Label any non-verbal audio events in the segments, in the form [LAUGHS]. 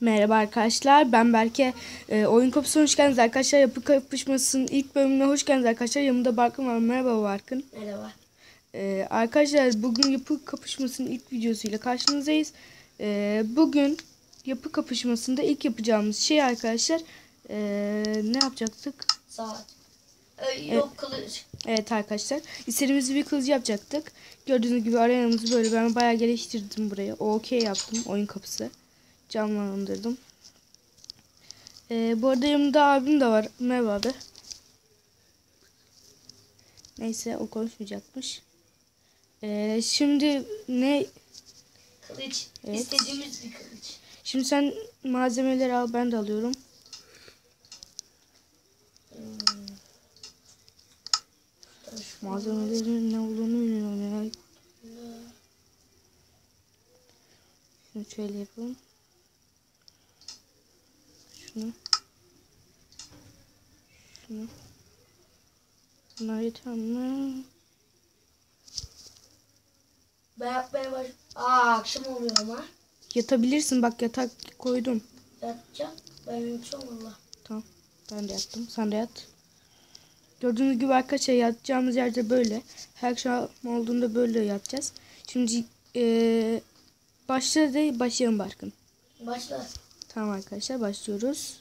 Merhaba arkadaşlar ben Berke. Ee, oyun kapısına hoş geldiniz arkadaşlar. Yapı kapışmasının ilk bölümüne hoş geldiniz arkadaşlar. Yanımda Barkın var. Merhaba Barkın. Merhaba. Ee, arkadaşlar bugün yapı kapışmasının ilk videosuyla karşınızdayız. Ee, bugün yapı kapışmasında ilk yapacağımız şey arkadaşlar ee, ne yapacaktık? Saat. Ee, yok kılıç. Evet arkadaşlar istediğimiz bir kılıcı yapacaktık. Gördüğünüz gibi arenamızı böyle ben bayağı geliştirdim buraya. okey yaptım oyun kapısı. Canlandırdım. Ee, bu arada yanımda abim de var. Merhaba abi. Neyse o konuşmayacakmış. Ee, şimdi ne? Kılıç. Evet. İstediğimiz bir kılıç. Şimdi sen malzemeleri al ben de alıyorum. Malzemelerin ne olduğunu bilmiyorum ya. Şunu şöyle yapalım. Şunu. Şunu. Bunlar yeter mi? Ben yapmaya baş... Aa akşam oluyor ama. Yatabilirsin bak yatak koydum. Yatacağım. Ben yatacağım valla. Tamam. Ben de yattım. Sen de yat. Gördüğünüz gibi arkadaşlar yatacağımız yerde böyle. Her akşam olduğunda böyle yatacağız. Şimdi eee başla de başlayalım Barkın. Başla. Tamam arkadaşlar başlıyoruz.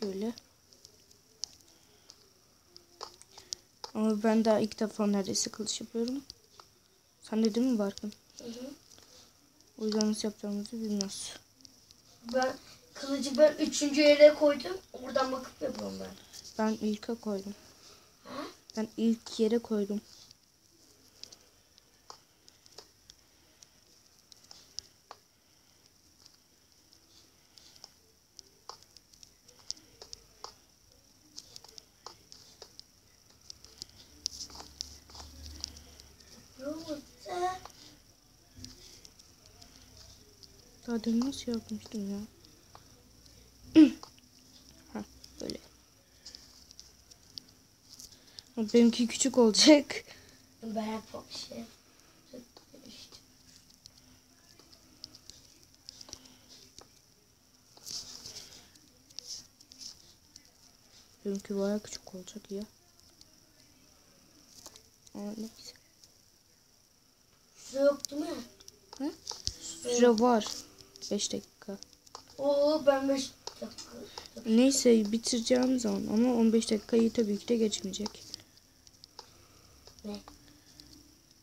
Şöyle. Ama ben daha ilk defa neredeyse kılıç yapıyorum. Sen de değil mi Barkın? Hı hı. O yüzden nasıl yapacağımızı bilmiyoruz. Ben kılıcı ben üçüncü yere koydum. Oradan bakıp yapıyorum ben. Ben ilke koydum. Ha? Ben ilk yere koydum. Demin nasıl yapmıştım ya? [CLEARS THROAT] ha, böyle. Benimki küçük olacak. Ben şey. İşte. Benimki bayağı küçük olacak ya. Ama neyse. Su yok değil mi? Hı? Süre var. 5 dakika. Oo ben beş dakika. Neyse bitireceğim zaman ama 15 dakikayı tabii ki de geçmeyecek. Ne?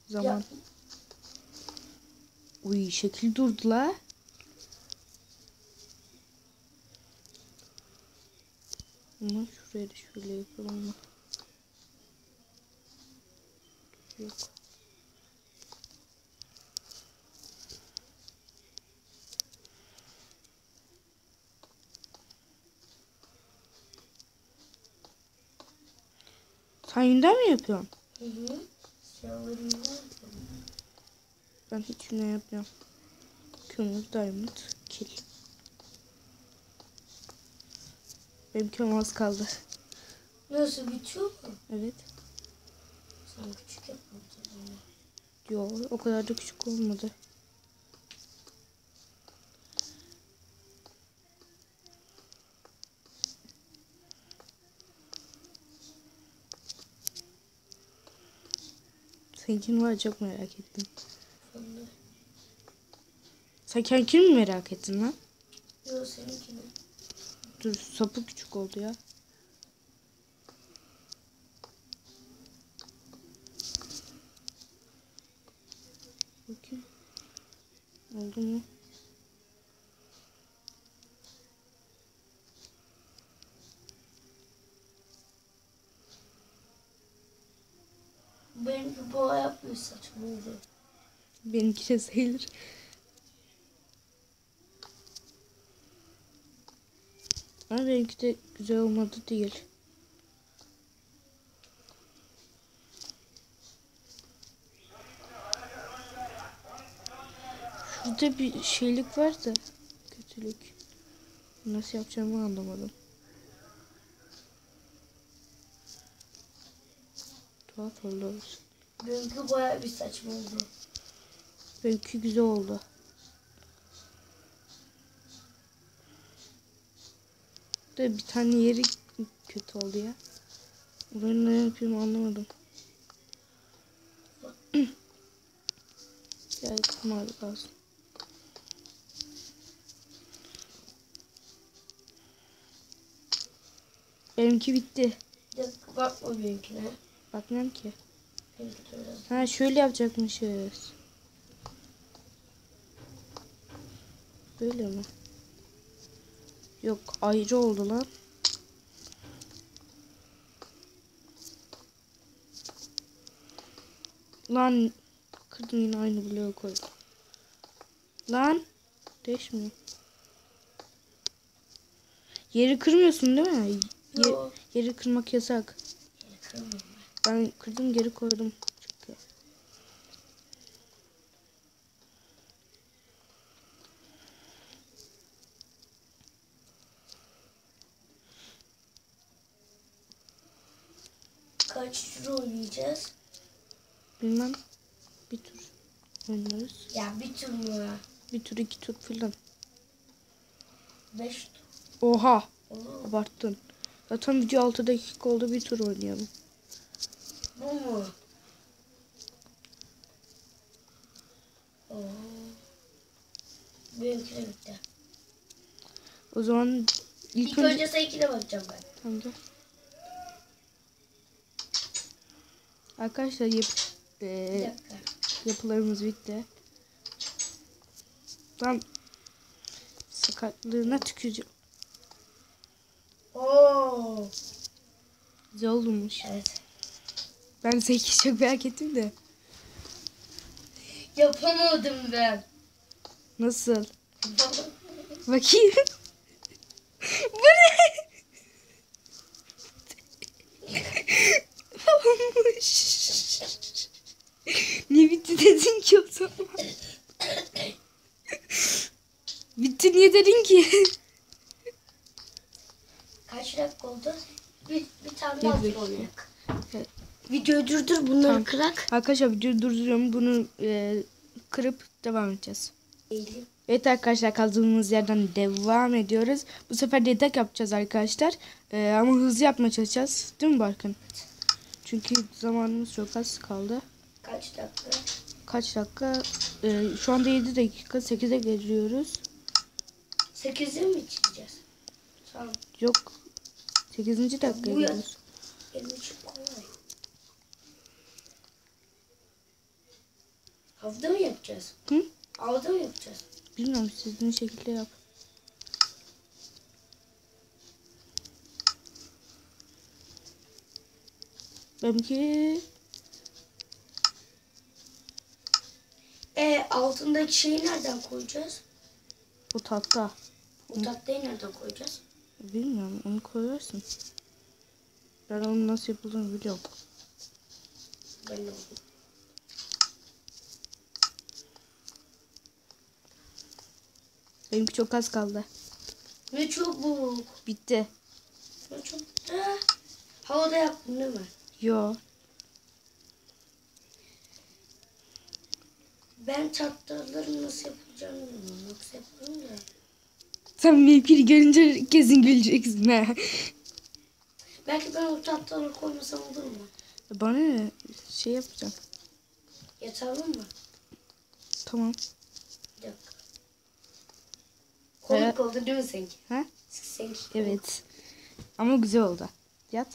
Zaman. Ya, Uy şekil durdu la. Ama şuraya da şöyle yapalım mı? Yok. Sen yeniden mi yapıyorsun? Hı hı. Ben hiç ne yapmıyorum. Kömür, diamond, kill. Benim kömür az kaldı. Nasıl bitiyor mu? Evet. Sen küçük yapmadın. Yo o kadar da küçük olmadı. Seninkini var ya, çok merak ettim. Sen kendini mi merak ettin lan? Yok seninkini. Dur sapı küçük oldu ya. Bakayım. Oldu mu? Benimki boğa yapmış saçma oldu. Benimki de sayılır. Ama benimki de güzel olmadı değil. Şurada bir şeylik var da kötülük. Nasıl yapacağımı anlamadım. Tuhaf oldu. Benimki baya bir saçma oldu. Benimki güzel oldu. Da bir tane yeri kötü oldu ya. Ben ne yapayım anlamadım. [CLEARS THROAT] ya kırmadı lazım. Benimki bitti. Bakma benimkine. Bakmıyorum ki. De. Ha şöyle yapacakmışız. Böyle mi? Yok ayrı oldu lan. Lan kırdım yine aynı bloğu koydum. Lan değişmiyor. Yeri kırmıyorsun değil mi? Ye- Yo. yeri kırmak yasak. Ben kırdım geri koydum. Çünkü. Kaç tur oynayacağız? Bilmem. Bir tur oynarız. Ya bir tur mu? Bir tur iki tur filan. Beş tur. Oha Olur. abarttın. Zaten video 6 dakika oldu bir tur oynayalım. Bu mu? Oo. Benimki bitti. O zaman ilk, İlk önce... önce seninkine bakacağım ben. Tamam, gel. Arkadaşlar yap... Dakika. yapılarımız bitti. Tam sakatlığına tüküreceğim. Oo. Güzel olmuş. Evet. Ben seninki çok merak ettim de. Yapamadım ben. Nasıl? [LAUGHS] Bakayım. Bu ne? Olmuş. Niye bitti dedin ki o zaman? bitti niye dedin ki? Kaç dakika oldu? Bir, bir tane daha. Evet. Videoyu durdur bunları Tamam. kırak. Arkadaşlar videoyu durduruyorum. Bunu e, kırıp devam edeceğiz. Eğilim. Evet arkadaşlar kaldığımız yerden devam ediyoruz. Bu sefer de yedek yapacağız arkadaşlar. Ee, ama hızlı yapmaya çalışacağız. Değil mi Barkın? Çünkü zamanımız çok az kaldı. Kaç dakika? Kaç dakika? Ee, şu anda 7 dakika. 8'e geliyoruz. Sekizi mi çizeceğiz? Tamam. Yok. 8. dakika bu ya- geliyoruz. Benim için kolay. Havda mı yapacağız? Hı? Havda mı yapacağız? Bilmiyorum sizin şekilde yap. Benimki E altındaki şeyi nereden koyacağız? bu tahta. O tahtayı nereden koyacağız? Bilmiyorum onu koyarsın. Ben onun nasıl yapıldığını biliyorum. Ben de Benimki çok az kaldı. Ne çabuk. Bitti. Ne çabuk. da. Havada yaptın değil mi? Yo. Ben tahtaların nasıl yapılacağını bilmiyorum. Nasıl yapalım da. Sen benimkini görünce kesin güleceksin ha. Belki ben o tahtaları koymasam olur mu? Bana ne? Şey yapacağım. Yatalım mı? Tamam. Dakika. Komik oldu değil mi seninki? Ha? Seninki. Evet. Ama güzel oldu. Yat.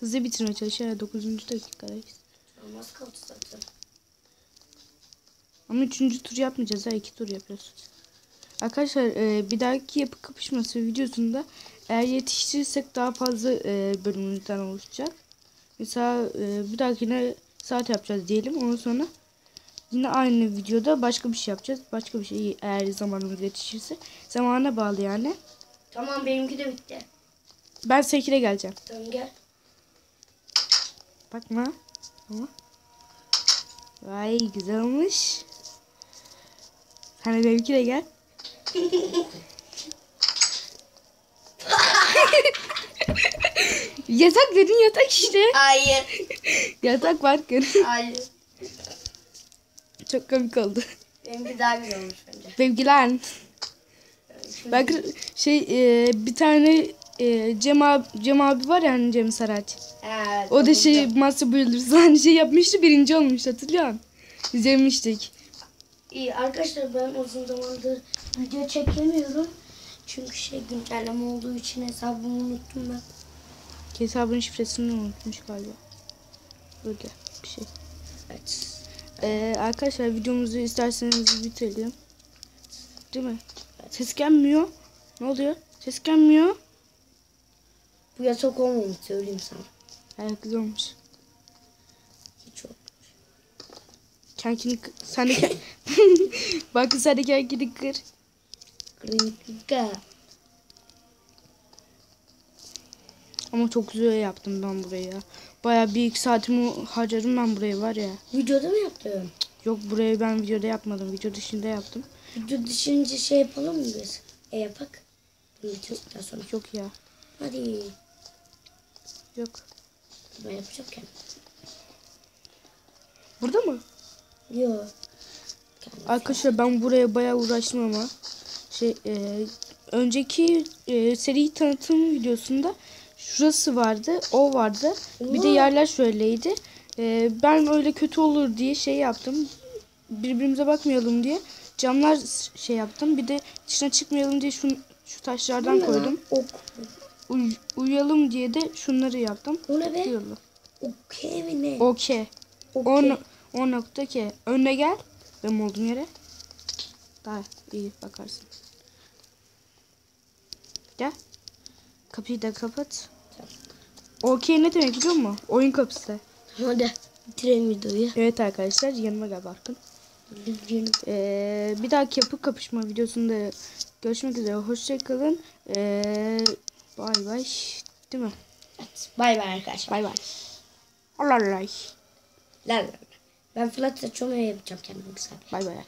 Hızlı bitirmeye çalışıyor. 9. dakikadayız. Olmaz kaldı zaten. Ama üçüncü tur yapmayacağız ha. iki tur yapıyoruz. Arkadaşlar e, bir dahaki yapı kapışması videosunda eğer yetiştirirsek daha fazla e, bölümümüzden oluşacak. Mesela e, bir dahakine saat yapacağız diyelim. Ondan sonra yine aynı videoda başka bir şey yapacağız. Başka bir şey eğer zamanımız yetişirse. Zamana bağlı yani. Tamam benimki de bitti. Ben Sekir'e geleceğim. Tamam gel. Bakma. Ama. Vay güzel olmuş. Hani benimki de gel. [LAUGHS] yatak dedin yatak işte. Hayır. Yatak var. Hayır. Çok komik oldu. Benimki daha güzel olmuş bence. Sevgiler. Bak şey e, bir tane e, Cem, abi, Cem abi var ya hani Cem Saraç. Evet, O da şey Master Builders hani şey yapmıştı birinci olmuş hatırlıyor musun? İzlemiştik. İyi arkadaşlar ben uzun zamandır video çekemiyorum. Çünkü şey güncelleme olduğu için hesabımı unuttum ben. Hesabın şifresini unutmuş galiba. Böyle bir şey. Evet. Ee, arkadaşlar videomuzu isterseniz bitirelim. Değil mi? Ses gelmiyor. Ne oluyor? Ses gelmiyor. Bu yasak olmamış söyleyeyim sana. Evet güzel olmuş. Hiç. Kenkini kır. Sen de. [LAUGHS] Bak sen de kenkini kır. Kritika. Ama çok güzel yaptım ben burayı ya. Baya bir iki saatimi harcadım ben burayı var ya. Videoda mı yaptın? Yok burayı ben videoda yapmadım. Video dışında yaptım. Video düşünce şey yapalım mı biz? E yapak. Bitirdikten sonra. Yok ya. Hadi. Yok. Ben yapacağım kendim. Burada mı? Yok. Arkadaşlar ben buraya bayağı uğraştım ama şey e, önceki e, seri tanıtım videosunda şurası vardı, o vardı. Bir de yerler şöyleydi. E, ben öyle kötü olur diye şey yaptım. Birbirimize bakmayalım diye camlar şey yaptım. Bir de dışına çıkmayalım diye şu şu taşlardan koydum. Ok. Uy- uyuyalım diye de şunları yaptım. O ne be? Okey mi ne? Okey. Okey. O, o nokta K. Önüne gel. Benim olduğum yere. Daha iyi bakarsın. Gel. Kapıyı da kapat. Okey ne demek biliyor musun? Oyun kapısı. Hadi. Bitirelim videoyu. Evet arkadaşlar yanıma gel. Bitirelim. Ee, bir dahaki yapı kapışma videosunda görüşmek üzere. Hoşçakalın. Ee, bay bay. Değil mi? Evet. Bay bay arkadaşlar. Bay bay. Allah Allah. La la. Ben flat saçımı yapacağım kendim güzel. Bay bay.